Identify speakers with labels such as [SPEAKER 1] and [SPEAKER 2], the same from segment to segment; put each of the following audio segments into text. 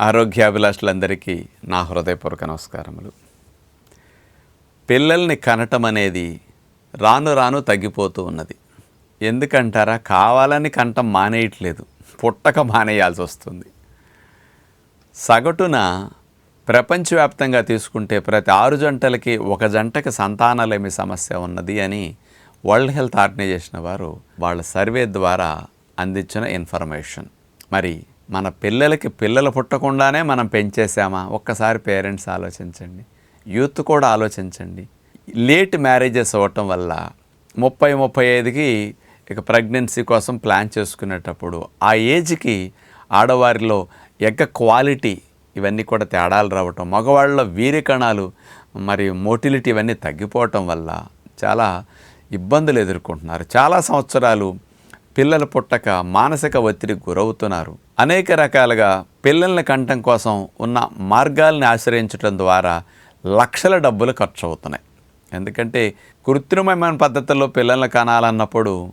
[SPEAKER 1] ఆరోగ్యాభిలాషులందరికీ నా హృదయపూర్వక నమస్కారములు. పిల్లల్ని కనటం అనేది రాను రాను తగ్గిపోతూ ఉన్నది. ఎందుకంటారా? కావాలని కంటం మానేయట్లేదు. పుట్టక మానేయాల్సి వస్తుంది. సగటున ప్రపంచవ్యాప్తంగా తీసుకుంటే ప్రతి ఆరు జంటలకి ఒక జంటకి సంతానలేమి సమస్య ఉన్నది అని వరల్డ్ హెల్త్ ఆర్గనైజేషన్ వారు వాళ్ళ సర్వే ద్వారా అందించిన ఇన్ఫర్మేషన్. మరి మన పిల్లలకి పిల్లలు పుట్టకుండానే మనం పెంచేసామా ఒక్కసారి పేరెంట్స్ ఆలోచించండి. యూత్ కూడా ఆలోచించండి. లేట్ మ్యారేజెస్ అవ్వటం వల్ల ముప్పై ముప్పై ఐదుకి ఇక ప్రెగ్నెన్సీ కోసం ప్లాన్ చేసుకునేటప్పుడు ఆ ఏజ్కి ఆడవారిలో ఎగ్గ క్వాలిటీ ఇవన్నీ కూడా తేడాలు రావటం మగవాళ్ళలో వీరికణాలు మరియు మోటిలిటీ ఇవన్నీ తగ్గిపోవటం వల్ల చాలా ఇబ్బందులు ఎదుర్కొంటున్నారు. చాలా సంవత్సరాలు పిల్లలు పుట్టక మానసిక ఒత్తిడికి గురవుతున్నారు. అనేక రకాలుగా పిల్లల్ని కంటం కోసం ఉన్న మార్గాల్ని ఆశ్రయించడం ద్వారా లక్షల డబ్బులు ఖర్చు అవుతున్నాయి ఎందుకంటే కృత్రిమమైన పద్ధతుల్లో పిల్లల్ని కనాలన్నప్పుడు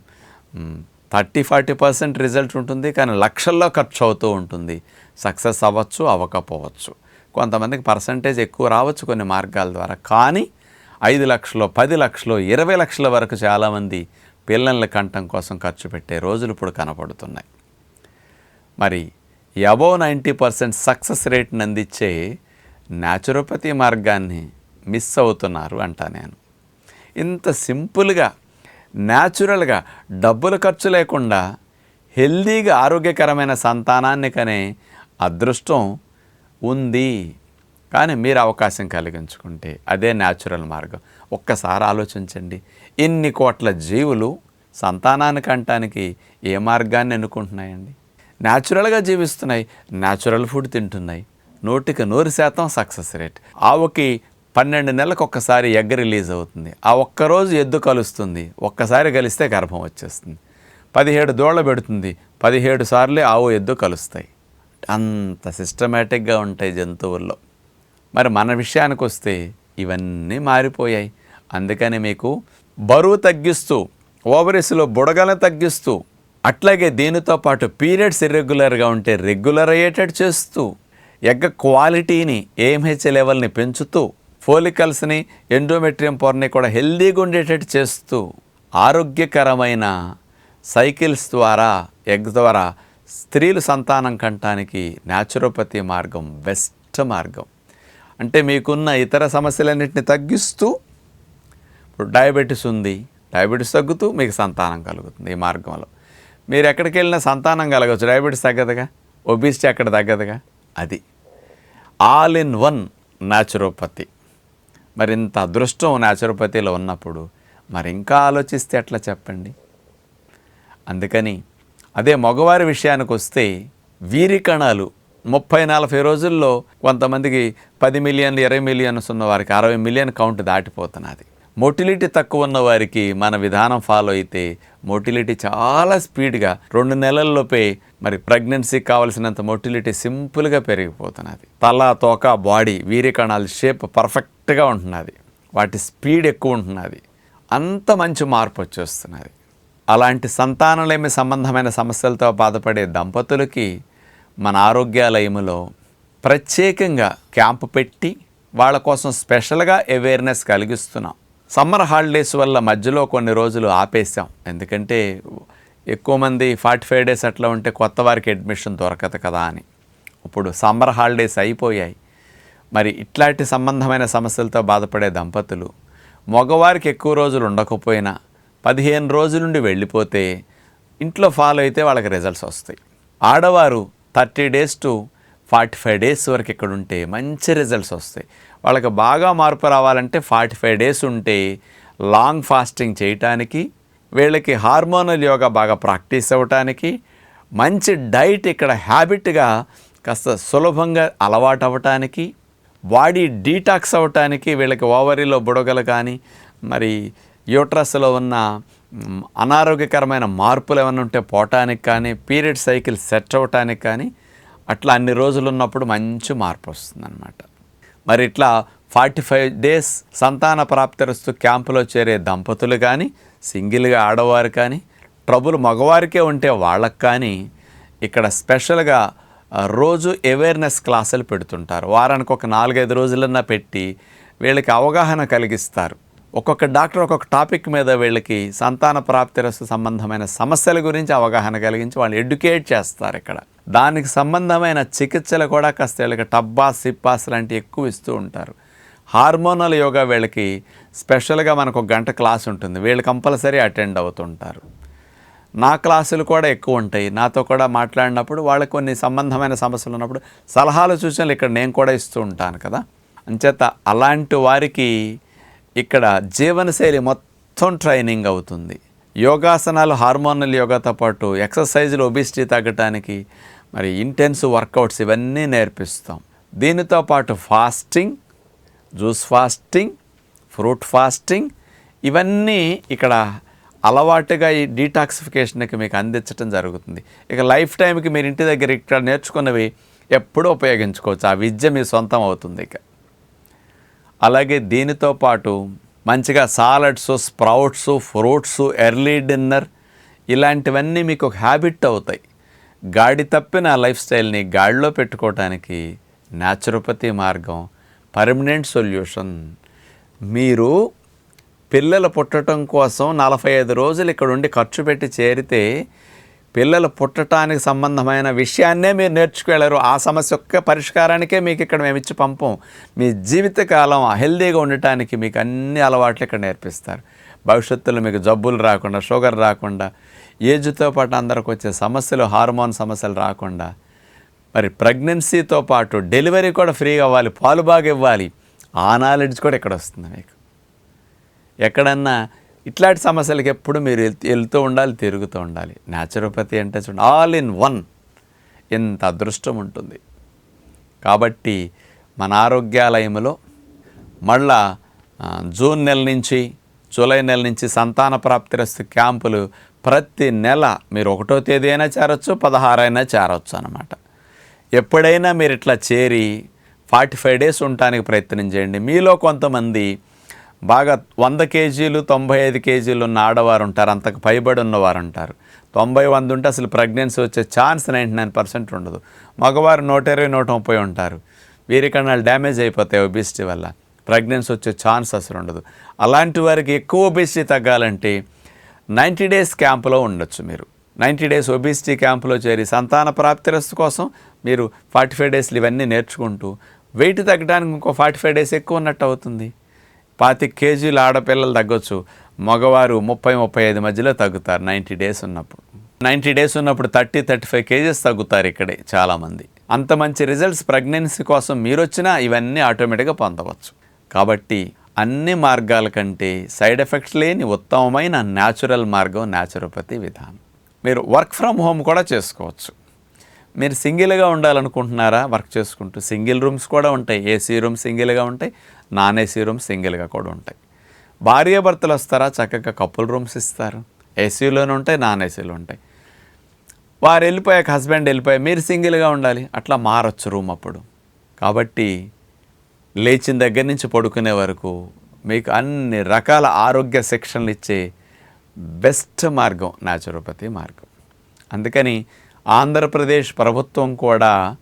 [SPEAKER 1] థర్టీ ఫార్టీ పర్సెంట్ రిజల్ట్ ఉంటుంది కానీ లక్షల్లో ఖర్చు అవుతూ ఉంటుంది. సక్సెస్ అవ్వచ్చు అవ్వకపోవచ్చు. కొంతమందికి పర్సంటేజ్ ఎక్కువ రావచ్చు కొన్ని మార్గాల ద్వారా. కానీ ఐదు లక్షలు పది లక్షలు ఇరవై లక్షల వరకు చాలామంది పిల్లల కంటం కోసం ఖర్చు పెట్టే రోజులు ఇప్పుడు కనపడుతున్నాయి. మరి అబోవ్ నైంటీ పర్సెంట్ సక్సెస్ రేట్ని అందించే న్యాచురోపతి మార్గాన్ని మిస్ అవుతున్నారు అంటా నేను. ఇంత సింపుల్గా న్యాచురల్గా డబ్బులు ఖర్చు లేకుండా హెల్దీగా ఆరోగ్యకరమైన సంతానాన్ని కనే అదృష్టం ఉంది. కానీ మీరు అవకాశం కలిగించుకుంటే అదే న్యాచురల్ మార్గం. ఒక్కసారి ఆలోచించండి. ఎన్ని కోట్ల జీవులు సంతానాన్ని కంటానికి ఏ మార్గాన్ని ఎన్నుకుంటున్నాయండి? న్యాచురల్గా జీవిస్తున్నాయి న్యాచురల్ ఫుడ్ తింటున్నాయి. నూటికి నూరు శాతం సక్సెస్ రేట్. ఆవుకి పన్నెండు నెలలకు ఒక్కసారి ఎగ్ రిలీజ్ అవుతుంది. ఆ ఒక్కరోజు ఎద్దు కలుస్తుంది. ఒక్కసారి కలిస్తే గర్భం వచ్చేస్తుంది. పదిహేడు దోళ్ళ పెడుతుంది. పదిహేడు సార్లే ఆవు ఎద్దు కలుస్తాయి. అంత సిస్టమేటిక్గా ఉంటాయి జంతువుల్లో. మరి మన విషయానికి వస్తే ఇవన్నీ మారిపోయాయి. అందుకని మీకు బరువు తగ్గిస్తూ ఓవరీస్లో బుడగలను తగ్గిస్తూ అట్లాగే దీనితో పాటు పీరియడ్స్ ఇర్రెగ్యులర్గా ఉంటే రెగ్యులర్ అయ్యేటట్టు చేస్తూ ఎగ్గ క్వాలిటీని ఏఎంహెచ్ లెవెల్ని పెంచుతూ ఫోలికల్స్ని ఎండోమెట్రియం పొరని కూడా హెల్దీగా ఉండేటట్టు చేస్తూ ఆరోగ్యకరమైన సైకిల్స్ ద్వారా ఎగ్ ద్వారా స్త్రీలు సంతానం కంటానికి న్యాచురోపతి మార్గం బెస్ట్ మార్గం. అంటే మీకున్న ఇతర సమస్యలన్నింటిని తగ్గిస్తూ ఇప్పుడు డయాబెటీస్ ఉంది. డయాబెటీస్ తగ్గుతూ మీకు సంతానం కలుగుతుంది ఈ మార్గంలో. మీరు ఎక్కడికి వెళ్ళినా సంతానం కలగవచ్చు. డయాబెటీస్ తగ్గదుగా? ఒబిసిటీ అక్కడ తగ్గదుగా? అది. ఆల్ ఇన్ వన్ న్యాచురోపతి మరి ఇంత అదృష్టం న్యాచురోపతిలో ఉన్నప్పుడు మరి ఇంకా ఆలోచిస్తే ఎట్లా చెప్పండి? అందుకని అదే మగవారి విషయానికి వస్తే వీరి కణాలు ముప్పై నలభై రోజుల్లో కొంతమందికి పది మిలియన్లు ఇరవై మిలియన్స్ ఉన్న వారికి అరవై మిలియన్ కౌంట్ దాటిపోతున్నది. మోటిలిటీ తక్కువ ఉన్న వారికి మన విధానం ఫాలో అయితే మోటిలిటీ చాలా స్పీడ్గా రెండు నెలల్లోపే మరి ప్రెగ్నెన్సీకి కావలసినంత మోటిలిటీ సింపుల్గా పెరిగిపోతున్నది. తల తోక బాడీ వీరి షేప్ పర్ఫెక్ట్గా ఉంటున్నది. వాటి స్పీడ్ ఎక్కువ ఉంటున్నది. అంత మంచి మార్పు వచ్చేస్తున్నది. అలాంటి సంతానలేమి సంబంధమైన సమస్యలతో బాధపడే దంపతులకి మన ఆరోగ్యాలయములో ప్రత్యేకంగా క్యాంపు పెట్టి వాళ్ళ కోసం స్పెషల్గా అవేర్నెస్ కలిగిస్తున్నాం. సమ్మర్ హాలిడేస్ వల్ల మధ్యలో కొన్ని రోజులు ఆపేసాం ఎందుకంటే ఎక్కువ మంది ఫార్టీ ఫైవ్ డేస్ అట్లా ఉంటే కొత్త వారికి అడ్మిషన్ దొరకదు కదా అని. ఇప్పుడు సమ్మర్ హాలిడేస్ అయిపోయాయి. మరి ఇట్లాంటి సంబంధమైన సమస్యలతో బాధపడే దంపతులు మగవారికి ఎక్కువ రోజులు ఉండకపోయినా పదిహేను రోజుల నుండి వెళ్ళిపోతే ఇంట్లో ఫాలో అయితే వాళ్ళకి రిజల్ట్స్ వస్తాయి. ఆడవారు thirty days to forty five days వరకు ఇక్కడ ఉంటే మంచి రిజల్ట్స్ వస్తాయి. వాళ్ళకి బాగా మార్పు రావాలంటే ఫార్టీ ఫైవ్ డేస్ ఉంటే లాంగ్ ఫాస్టింగ్ చేయటానికి వీళ్ళకి హార్మోనల్ యోగా బాగా ప్రాక్టీస్ అవ్వటానికి మంచి డైట్ ఇక్కడ హ్యాబిట్గా కాస్త సులభంగా అలవాటు అవ్వటానికి బాడీ డీటాక్స్ అవ్వటానికి వీళ్ళకి ఓవరీలో బుడగలు కానీ మరి యూట్రస్లో ఉన్న అనారోగ్యకరమైన మార్పులు ఏమైనా ఉంటే పోవటానికి కానీ పీరియడ్ సైకిల్ సెట్ అవ్వటానికి కానీ అట్లా అన్ని రోజులు ఉన్నప్పుడు మంచి మార్పు వస్తుందన్నమాట. మరి ఇట్లా ఫార్టీ ఫైవ్ డేస్ సంతాన ప్రాప్తిరస్తు క్యాంపులో చేరే దంపతులు కానీ సింగిల్గా ఆడవారు కానీ ట్రబుల్ మగవారికే ఉంటే వాళ్ళకి కానీ ఇక్కడ స్పెషల్గా రోజు అవేర్నెస్ క్లాసులు పెడుతుంటారు. వారానికి ఒక నాలుగైదు రోజులన్నా పెట్టి వీళ్ళకి అవగాహన కలిగిస్తారు. ఒక్కొక్క డాక్టర్ ఒక్కొక్క టాపిక్ మీద వీళ్ళకి సంతాన ప్రాప్తిరస్తు సంబంధమైన సమస్యల గురించి అవగాహన కలిగించి వాళ్ళు ఎడ్యుకేట్ చేస్తారు ఇక్కడ. దానికి సంబంధమైన చికిత్సలు కూడా కాస్త వీళ్ళకి టబ్బాస్ సిప్పాస్ లాంటివి ఎక్కువ ఇస్తూ ఉంటారు. హార్మోనల్ యోగా వీళ్ళకి స్పెషల్గా మనకు ఒక గంట క్లాస్ ఉంటుంది. వీళ్ళు కంపల్సరీ అటెండ్ అవుతుంటారు. నా క్లాసులు కూడా ఎక్కువ ఉంటాయి. నాతో కూడా మాట్లాడినప్పుడు వాళ్ళకి కొన్ని సంబంధమైన సమస్యలు ఉన్నప్పుడు సలహాలు సూచనలు ఇక్కడ నేను కూడా ఇస్తూ ఉంటాను కదా. అంచేత అలాంటి వారికి ఇక్కడ జీవనశైలి మొత్తం ట్రైనింగ్ అవుతుంది. యోగాసనాలు హార్మోనల్ యోగాతో పాటు ఎక్సర్సైజులు ఒబిసిటీ తగ్గటానికి మరి ఇంటెన్స్ వర్కౌట్స్ ఇవన్నీ నేర్పిస్తాం. దీనితో పాటు fasting juice fasting fruit fasting ఇవన్నీ ఇక్కడ అలవాటుగా ఈ డీటాక్సిఫికేషన్కి మీకు అందించడం జరుగుతుంది. ఇక లైఫ్ టైంకి మీరు ఇంటి దగ్గర ఇక్కడ నేర్చుకున్నవి ఎప్పుడూ ఉపయోగించుకోవచ్చు. ఆ విద్య మీ సొంతం అవుతుంది ఇక. అలాగే దీనితో పాటు మంచిగా salads sprouts fruits early dinner ఇలాంటివన్నీ మీకు ఒక హ్యాబిట్ అవుతాయి. గాడి తప్పిన లైఫ్ స్టైల్ని గాడిలో పెట్టుకోవటానికి న్యాచురోపతి మార్గం పర్మనెంట్ సొల్యూషన్. మీరు పిల్లలు పుట్టడం కోసం నలభై ఐదు రోజులు ఇక్కడ ఉండి ఖర్చు పెట్టి చేరితే పిల్లలు పుట్టడానికి సంబంధమైన విషయాన్నే మీరు నేర్చుకెళ్ళరు ఆ సమస్య యొక్క పరిష్కారానికే మీకు ఇక్కడ మేము ఇచ్చి పంపం. మీ జీవితకాలం హెల్దీగా ఉండటానికి మీకు అన్ని అలవాట్లు ఇక్కడ నేర్పిస్తారు. భవిష్యత్తులో మీకు జబ్బులు రాకుండా షుగర్ రాకుండా ఏజ్తో పాటు అందరికి వచ్చే సమస్యలు హార్మోన్ సమస్యలు రాకుండా మరి ప్రెగ్నెన్సీతో పాటు డెలివరీ కూడా ఫ్రీగా అవ్వాలి పాలు బాగా ఇవ్వాలి. ఆ నాలెడ్జ్ కూడా ఇక్కడ వస్తుంది మీకు. ఎక్కడన్నా ఇట్లాంటి సమస్యలకి ఎప్పుడు మీరు వెళ్తూ- వెళ్తూ ఉండాలి తిరుగుతూ ఉండాలి. న్యాచురోపతి అంటే చూడండి ఆల్ ఇన్ వన్ ఎంత అదృష్టం ఉంటుంది. కాబట్టి మన ఆరోగ్యాలయంలో మళ్ళా జూన్ నెల నుంచి జూలై నెల నుంచి సంతాన ప్రాప్తిరస్తు క్యాంపులు ప్రతి నెల మీరు ఒకటో తేదీ అయినా చేరొచ్చు పదహారైనా చేరొచ్చు అనమాట ఎప్పుడైనా మీరు ఇట్లా చేరి ఫార్టీ ఫైవ్ డేస్ ఉండటానికి ప్రయత్నం చేయండి. మీలో కొంతమంది బాగా వంద కేజీలు తొంభై ఐదు కేజీలు ఉన్న ఆడవారు ఉంటారు. అంతకు పైబడి ఉన్నవారు ఉంటారు. తొంభై వంద ఉంటే అసలు ప్రెగ్నెన్సీ వచ్చే ఛాన్స్ నైంటీ నైన్ పర్సెంట్ ఉండదు. మగవారు నూట ఇరవై నూట ముప్పై ఉంటారు. వీరి డ్యామేజ్ అయిపోతాయి ఒబిసిటీ వల్ల. ప్రెగ్నెన్సీ వచ్చే ఛాన్స్ అసలు ఉండదు. అలాంటి వారికి ఎక్కువ ఒబిసిటీ తగ్గాలంటే నైంటీ డేస్ క్యాంపులో ఉండొచ్చు మీరు. నైంటీ డేస్ ఒబిసిటీ క్యాంపులో చేరి సంతాన ప్రాప్తిరస్తు కోసం మీరు ఫార్టీ ఫైవ్ డేస్లు ఇవన్నీ నేర్చుకుంటూ వెయిట్ తగ్గడానికి ఇంకో ఫార్టీ ఫైవ్ డేస్ ఎక్కువ ఉన్నట్టు అవుతుంది. పాతి కేజీలు ఆడపిల్లలు తగ్గొచ్చు. మగవారు ముప్పై ముప్పై ఐదు మధ్యలో తగ్గుతారు. నైంటీ డేస్ ఉన్నప్పుడు. నైంటీ డేస్ ఉన్నప్పుడు థర్టీ థర్టీ ఫైవ్ కేజెస్ తగ్గుతారు ఇక్కడే చాలామంది. అంత మంచి రిజల్ట్స్ ప్రెగ్నెన్సీ కోసం మీరు వచ్చినా ఇవన్నీ ఆటోమేటిక్గా పొందవచ్చు. కాబట్టి అన్ని మార్గాల కంటే సైడ్ ఎఫెక్ట్స్ లేని ఉత్తమమైన న్యాచురల్ మార్గం న్యాచురోపతి విధానం. మీరు వర్క్ ఫ్రమ్ హోమ్ కూడా చేసుకోవచ్చు. మీరు సింగిల్గా ఉండాలనుకుంటున్నారా? వర్క్ చేసుకుంటూ సింగిల్ రూమ్స్ కూడా ఉంటాయి. ఏసీ రూమ్ సింగిల్గా ఉంటాయి. నాన్ ఏసీ రూమ్ సింగిల్గా కూడా ఉంటాయి. భార్యాభర్తలు వస్తారా? చక్కగా కపుల్ రూమ్స్ ఇస్తారు. ఏసీలోనే ఉంటాయి నాన్ ఏసీలో ఉంటాయి. వారు వెళ్ళిపోయాక హస్బెండ్ వెళ్ళిపోయాక మీరు సింగిల్గా ఉండాలి. అట్లా మారొచ్చు రూమ్ అప్పుడు. కాబట్టి లేచిన దగ్గర నుంచి పడుకునే వరకు మీకు అన్ని రకాల ఆరోగ్య శిక్షణలు ఇచ్చే బెస్ట్ మార్గం న్యాచురోపతి మార్గం. అందుకని ఆంధ్రప్రదేశ్ ప్రభుత్వం కూడా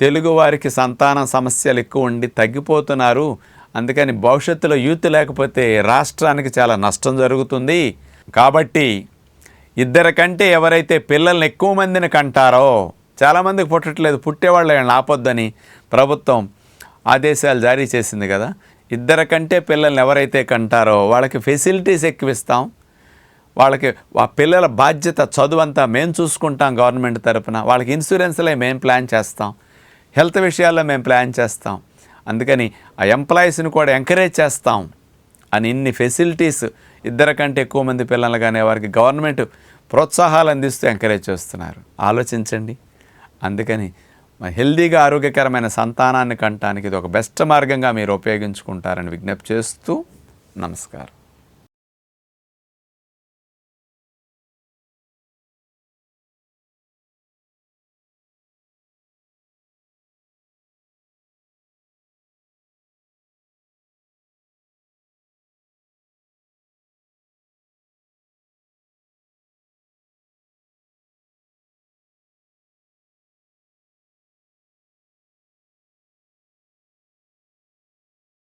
[SPEAKER 1] తెలుగువారికి సంతాన సమస్యలు ఎక్కువ ఉండి తగ్గిపోతున్నారు. అందుకని భవిష్యత్తులో యూత్ లేకపోతే రాష్ట్రానికి చాలా నష్టం జరుగుతుంది. కాబట్టి ఇద్దరి కంటే ఎవరైతే పిల్లల్ని ఎక్కువ మందిని కంటారో చాలామందికి పుట్టట్లేదు పుట్టేవాళ్ళు వీళ్ళని ఆపొద్దని ప్రభుత్వం ఆదేశాలు జారీ చేసింది కదా. ఇద్దరి కంటే పిల్లల్ని ఎవరైతే కంటారో వాళ్ళకి ఫెసిలిటీస్ ఎక్కువ ఇస్తాం వాళ్ళకి ఆ పిల్లల బాధ్యత చదువు అంతా మేము చూసుకుంటాం గవర్నమెంట్ తరపున. వాళ్ళకి ఇన్సూరెన్స్లే మేము ప్లాన్ చేస్తాం. హెల్త్ విషయాల్లో మేము ప్లాన్ చేస్తాం. అందుకని ఆ ఎంప్లాయీస్ని కూడా ఎంకరేజ్ చేస్తాం అని ఇన్ని ఫెసిలిటీస్ ఇద్దరు కంటే ఎక్కువ మంది పిల్లలు కానీ వారికి గవర్నమెంట్ ప్రోత్సాహాలు అందిస్తూ ఎంకరేజ్ చేస్తున్నారు. ఆలోచించండి. అందుకని హెల్దీగా ఆరోగ్యకరమైన సంతానాన్ని కంటానికి ఇది ఒక బెస్ట్ మార్గంగా మీరు ఉపయోగించుకుంటారని విజ్ఞప్తి చేస్తూ నమస్కారం.